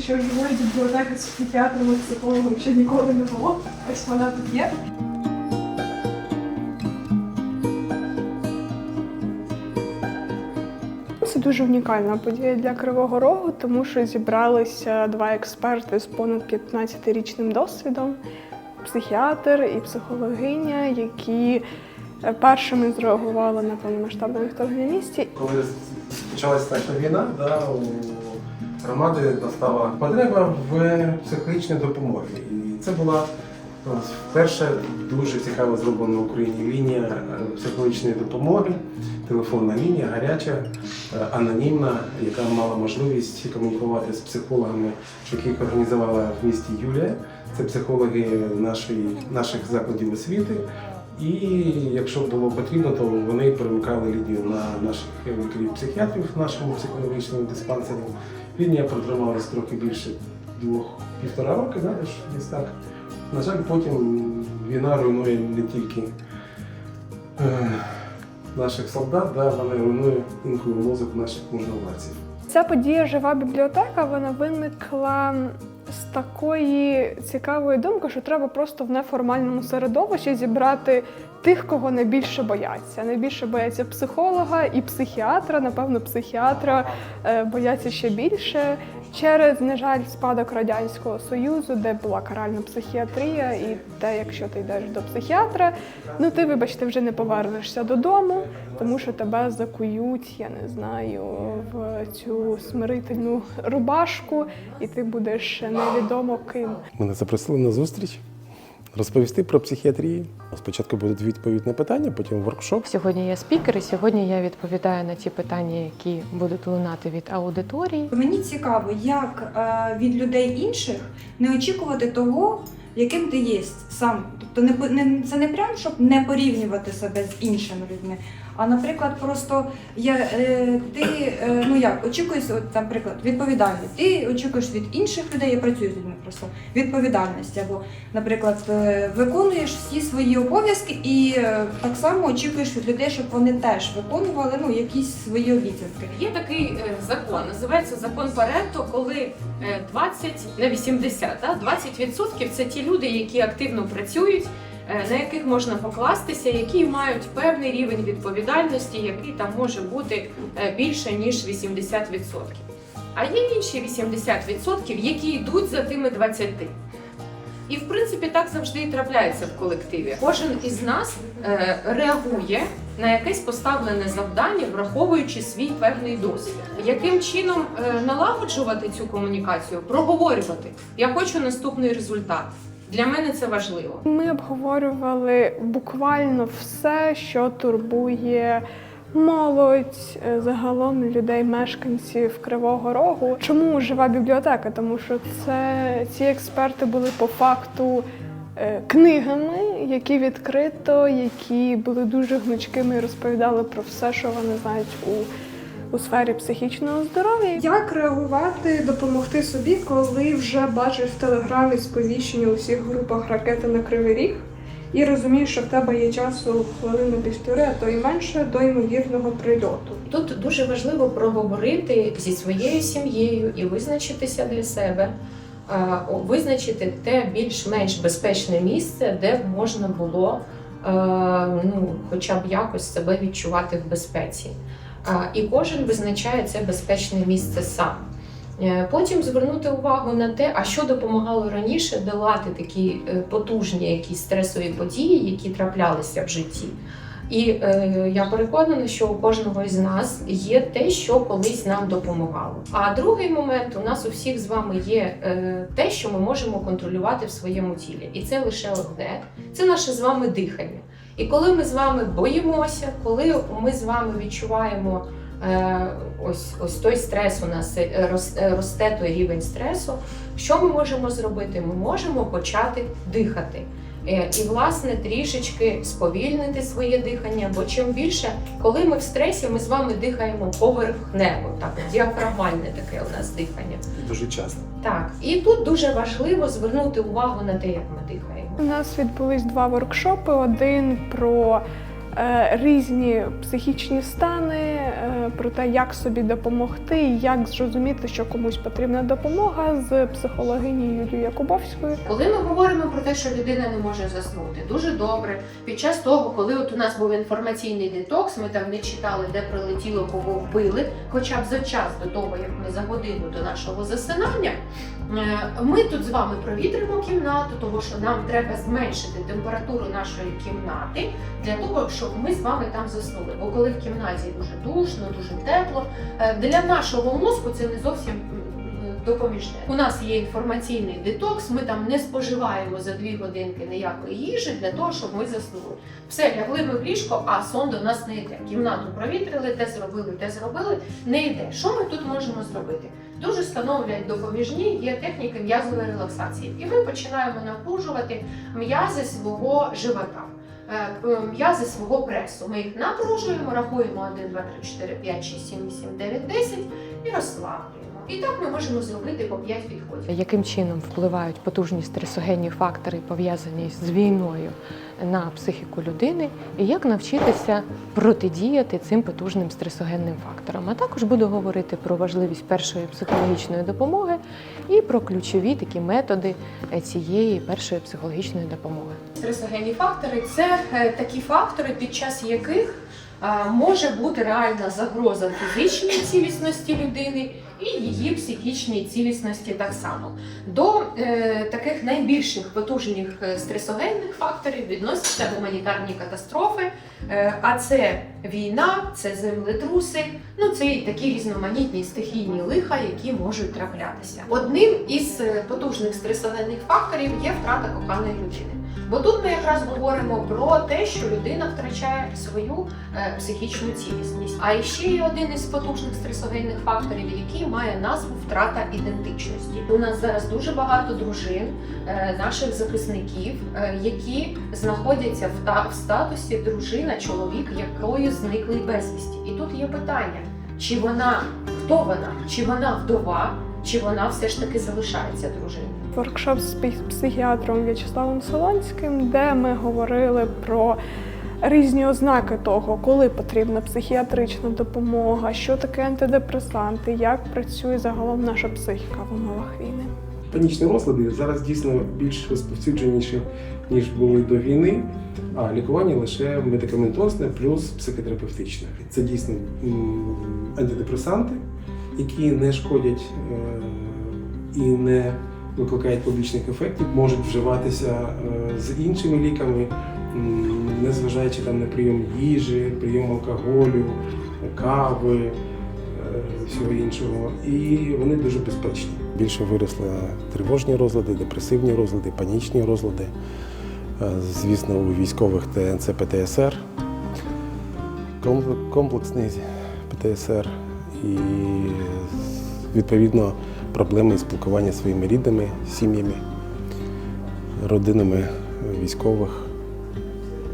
здавалося, що живої бібліотеки з психіатром і психологом ще ніколи не було. Ось вона тут є. Це дуже унікальна подія для Кривого Рогу, тому що зібралися два експерти з понад 15-річним досвідом психіатр і психологиня, які е, першими зреагували на повномасштабне вторгнення в місті. Коли почалася наша війна, да, у громади настала потреба в психологічній допомозі. І це була перша дуже цікаво зроблена в Україні лінія е, психологічної допомоги, телефонна лінія, гаряча, е, анонімна, яка мала можливість комунікувати з психологами, яких організувала в місті Юлія. Це психологи нашої, наших закладів освіти. І якщо було потрібно, то вони перемикали лінію на наших лікарів-психіатрів в нашому психологічному диспансері. Лінія протрималась трохи більше двох півтора роки, да, десь так. На жаль, потім війна руйнує не тільки е, наших солдат, да, вона руйнує інколи мозок наших можновладців. Ця подія жива бібліотека вона виникла з такої цікавої думки, що треба просто в неформальному середовищі зібрати тих, кого найбільше бояться. Найбільше бояться психолога і психіатра. Напевно, психіатра е, бояться ще більше через, на жаль, спадок радянського союзу, де була каральна психіатрія, і те, якщо ти йдеш до психіатра, ну ти, вибачте, вже не повернешся додому, тому що тебе закують, я не знаю, в цю смирительну рубашку, і ти будеш невідомо ким. Мене запросили на зустріч розповісти про психіатрію. Спочатку буде відповідь на питання, потім воркшоп. Сьогодні я спікер, і сьогодні я відповідаю на ті питання, які будуть лунати від аудиторії. Мені цікаво, як е, від людей інших не очікувати того, яким ти є сам. Тобто не це не прям, щоб не порівнювати себе з іншими людьми. А наприклад, просто я, е, ти е, ну як очікуєш, от, наприклад, відповідальність. Ти очікуєш від інших людей, я працюю з людьми просто відповідальності. Або, наприклад, е, виконуєш всі свої обов'язки і е, так само очікуєш від людей, щоб вони теж виконували ну, якісь свої обіцянки. Є такий е, закон, називається закон Парето, коли е, 20, не 80, да, 20% це ті люди, які активно працюють, на яких можна покластися, які мають певний рівень відповідальності, який там може бути е, більше ніж 80%. А є інші 80%, які йдуть за тими 20. І в принципі так завжди і трапляється в колективі. Кожен із нас е, реагує на якесь поставлене завдання, враховуючи свій певний досвід. Яким чином е, налагоджувати цю комунікацію, проговорювати? Я хочу наступний результат. Для мене це важливо. Ми обговорювали буквально все, що турбує молодь, е, загалом людей, мешканців Кривого Рогу. Чому жива бібліотека? Тому що це ці експерти були по факту. е, Книгами, які відкрито, які були дуже гнучкими і розповідали про все, що вони знають у, у сфері психічного здоров'я. Як реагувати, допомогти собі, коли вже бачиш в телеграмі сповіщення у всіх групах ракети на кривий ріг, і розумієш, що в тебе є часу хвилину півтори, а то й менше до ймовірного прильоту. Тут дуже важливо проговорити зі своєю сім'єю і визначитися для себе, визначити те більш-менш безпечне місце, де б можна було е, ну, хоча б якось себе відчувати в безпеці. І кожен визначає це безпечне місце сам. Е, Потім звернути увагу на те, а що допомагало раніше долати такі е, потужні якісь стресові події, які траплялися в житті. І е, я переконана, що у кожного із нас є те, що колись нам допомагало. А другий момент у нас у всіх з вами є е, те, що ми можемо контролювати в своєму тілі, і це лише одне це наше з вами дихання. І коли ми з вами боїмося, коли ми з вами відчуваємо е, ось ось той стрес, у нас е, е, росте той рівень стресу, що ми можемо зробити? Ми можемо почати дихати. І, власне, трішечки сповільнити своє дихання, бо чим більше, коли ми в стресі, ми з вами дихаємо поверхнево, так, діафрагмальне таке у нас дихання. Дуже часто. Так, і тут дуже важливо звернути увагу на те, як ми дихаємо. У нас відбулись два воркшопи: один про е, різні психічні стани, про те, як собі допомогти, як зрозуміти, що комусь потрібна допомога з психологині Юлією Якубовською. Коли ми говоримо про те, що людина не може заснути, дуже добре. Під час того, коли от у нас був інформаційний детокс, ми там не читали, де прилетіло, кого вбили, хоча б за час до того, як ми за годину до нашого засинання, е, ми тут з вами провітримо кімнату, тому що нам треба зменшити температуру нашої кімнати для того, щоб ми з вами там заснули. Бо коли в кімнаті дуже душно, дуже тепло, е, для нашого мозку це не зовсім допоміжне. У нас є інформаційний детокс, ми там не споживаємо за дві годинки ніякої їжі для того, щоб ми заснули. Все, лягли ми в ліжко, а сон до нас не йде. Кімнату провітрили, те зробили, те зробили, не йде. Що ми тут можемо зробити? Дуже становлять допоміжні є техніки м'язової релаксації, і ми починаємо напружувати м'язи свого живота. Е, е, М'язи свого пресу. Ми їх напружуємо, рахуємо 1, 2, 3, 4, 5, 6, 7, 8, 9, 10 і розслаблюємо. І так ми можемо зробити по 5 підходів. Яким чином впливають потужні стресогенні фактори, пов'язані з війною на психіку людини, і як навчитися протидіяти цим потужним стресогенним факторам? А також буду говорити про важливість першої психологічної допомоги і про ключові такі методи е, цієї першої психологічної допомоги. Стресогенні фактори це е, такі фактори, під час яких може бути реальна загроза фізичній цілісності людини і її психічній цілісності так само. До е, таких найбільших потужних е, стресогенних факторів відносяться гуманітарні катастрофи, е, а це війна, це землетруси, ну це і такі різноманітні стихійні лиха, які можуть траплятися. Одним із е, потужних стресогенних факторів є втрата коханої людини. Бо тут ми якраз говоримо про те, що людина втрачає свою е, психічну цілісність. А ще є один із потужних стресогенних факторів, який має назву втрата ідентичності. У нас зараз дуже багато дружин, е, наших захисників, е, які знаходяться в, та, в статусі дружина, чоловік, якою зникли безвісті. І тут є питання: чи вона хто вона? Чи вона вдова, чи вона все ж таки залишається дружиною? Воркшоп з псих- психіатром В'ячеславом Солонським, де ми говорили про різні ознаки того, коли потрібна психіатрична допомога, що таке антидепресанти, як працює загалом наша психіка в умовах війни. Панічні розлади зараз дійсно більш розповсюдженіші, ніж були до війни, а лікування лише медикаментозне плюс психотерапевтичне. Це дійсно антидепресанти, які не шкодять е, і не викликають побічних ефектів, можуть вживатися е, з іншими ліками, незважаючи там на прийом їжі, прийом алкоголю, кави е, всього іншого, і вони дуже безпечні. Більше виросли тривожні розлади, депресивні розлади, панічні розлади. Е, Звісно, у військових ТНЦ ПТСР, комплексний ПТСР і відповідно проблеми із спілкування своїми рідними, сім'ями, родинами військових,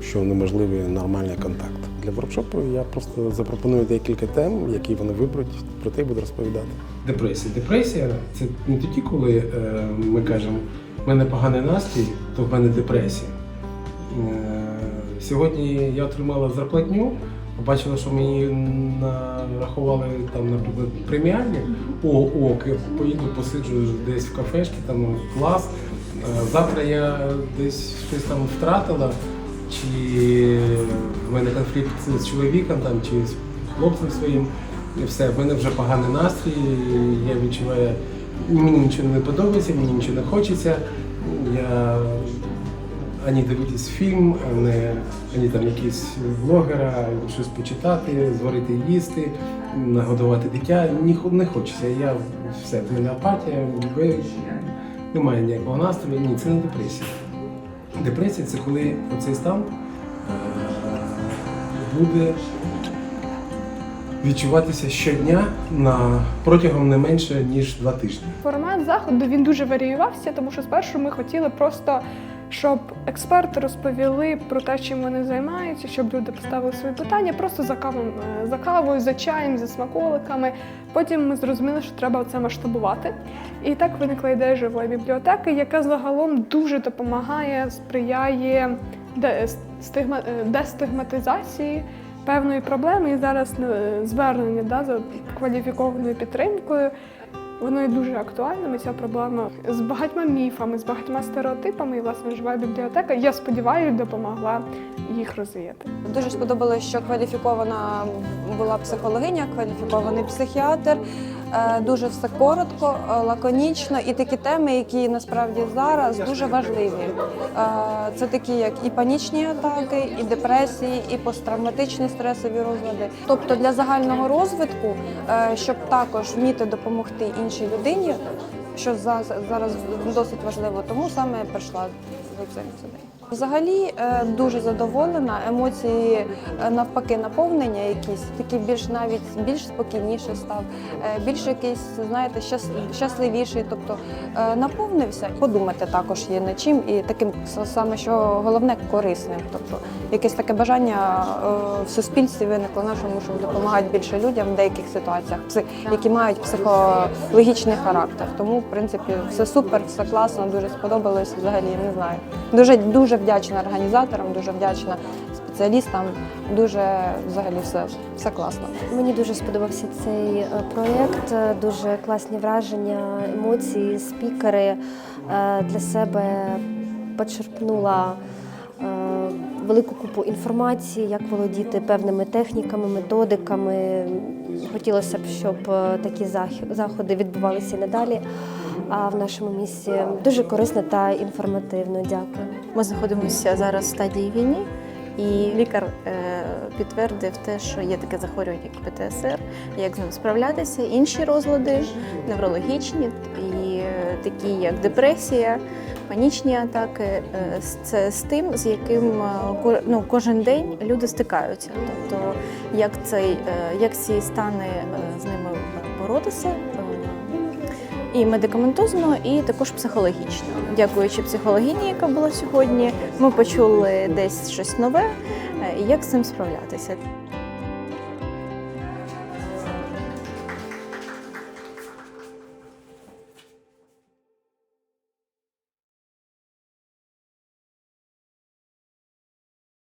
що неможливий нормальний контакт. Для воркшопу я просто запропоную декілька тем, які вони виберуть, про те буду розповідати. Депресія. Депресія це не тоді, коли е, ми кажемо, в мене поганий настрій, то в мене депресія. Е, сьогодні я отримала зарплатню, побачила, що мені нарахували там, наприклад, преміальні. О, ок, я поїду, посиджу десь в кафешці, там клас. Е, Завтра я десь щось там втратила, чи в мене конфлікт з чоловіком там, чи з хлопцем своїм. І все, в мене вже поганий настрій, я відчуваю, мені нічого не подобається, мені нічого не хочеться. Я ані дивитись фільм, ані, ані там якісь блогера, щось почитати, зварити їсти, нагодувати дитя. Ні, не хочеться. Я все, в мене апатія, ви- немає ніякого настрою. Ні, це не депресія. Депресія це коли оцей стан е, буде відчуватися щодня на протягом не менше ніж два тижні. Формат заходу він дуже варіювався, тому що спершу ми хотіли просто, щоб експерти розповіли про те, чим вони займаються, щоб люди поставили свої питання, просто за кавою, е, за кавою, за чаєм, за смаколиками. Потім ми зрозуміли, що треба це масштабувати. І так виникла ідея живої бібліотеки, яка загалом дуже допомагає, сприяє де- е, дестигматизації певної проблеми, і зараз е, звернення да, за кваліфікованою підтримкою. Воно є дуже актуальним, і ця проблема з багатьма міфами, з багатьма стереотипами, і власне жива бібліотека, я сподіваюся, допомогла їх розвіяти. Дуже сподобалось, що кваліфікована була психологиня, кваліфікований психіатр. Е, Дуже все коротко, е, лаконічно, і такі теми, які насправді зараз дуже важливі. Е, Це такі, як і панічні атаки, і депресії, і посттравматичні стресові розлади. Тобто для загального розвитку, щоб також вміти допомогти іншій людині, що за- зараз досить важливо, тому саме прийшла за цим сюди. Взагалі е, дуже задоволена. Емоції е, навпаки наповнення якісь такі більш навіть більш спокійніше став, е, більш якийсь, знаєте, щас, щасливіший. Тобто наповнився. Подумати також є над чим, і таким саме що головне корисним. Тобто якесь таке бажання в суспільстві виникло нашому, щоб допомагати більше людям в деяких ситуаціях, які мають психологічний характер. Тому, в принципі, все супер, все класно, дуже сподобалось. Взагалі не знаю. Дуже дуже вдячна організаторам, дуже вдячна спеціалістам. Дуже взагалі все, все класно. Мені дуже сподобався цей е, проєкт, е, дуже класні враження, емоції, спікери. Е, Для себе почерпнула велику купу інформації, як володіти певними техніками, методиками. Хотілося б, щоб такі зах- заходи відбувалися і надалі. А в нашому місті дуже корисно та інформативно. Дякую. Ми знаходимося зараз в стадії війни, і лікар е, підтвердив те, що є таке захворювання, як ПТСР, як з ним справлятися. Інші розлади неврологічні, і е, такі як депресія, панічні атаки. е, Це з тим, з яким ну, кожен день люди стикаються. Тобто, як цей, як ці стани з ними боротися. І медикаментозно, і також психологічно. Дякуючи психологіні, яка була сьогодні, ми почули десь щось нове, е, як з цим справлятися.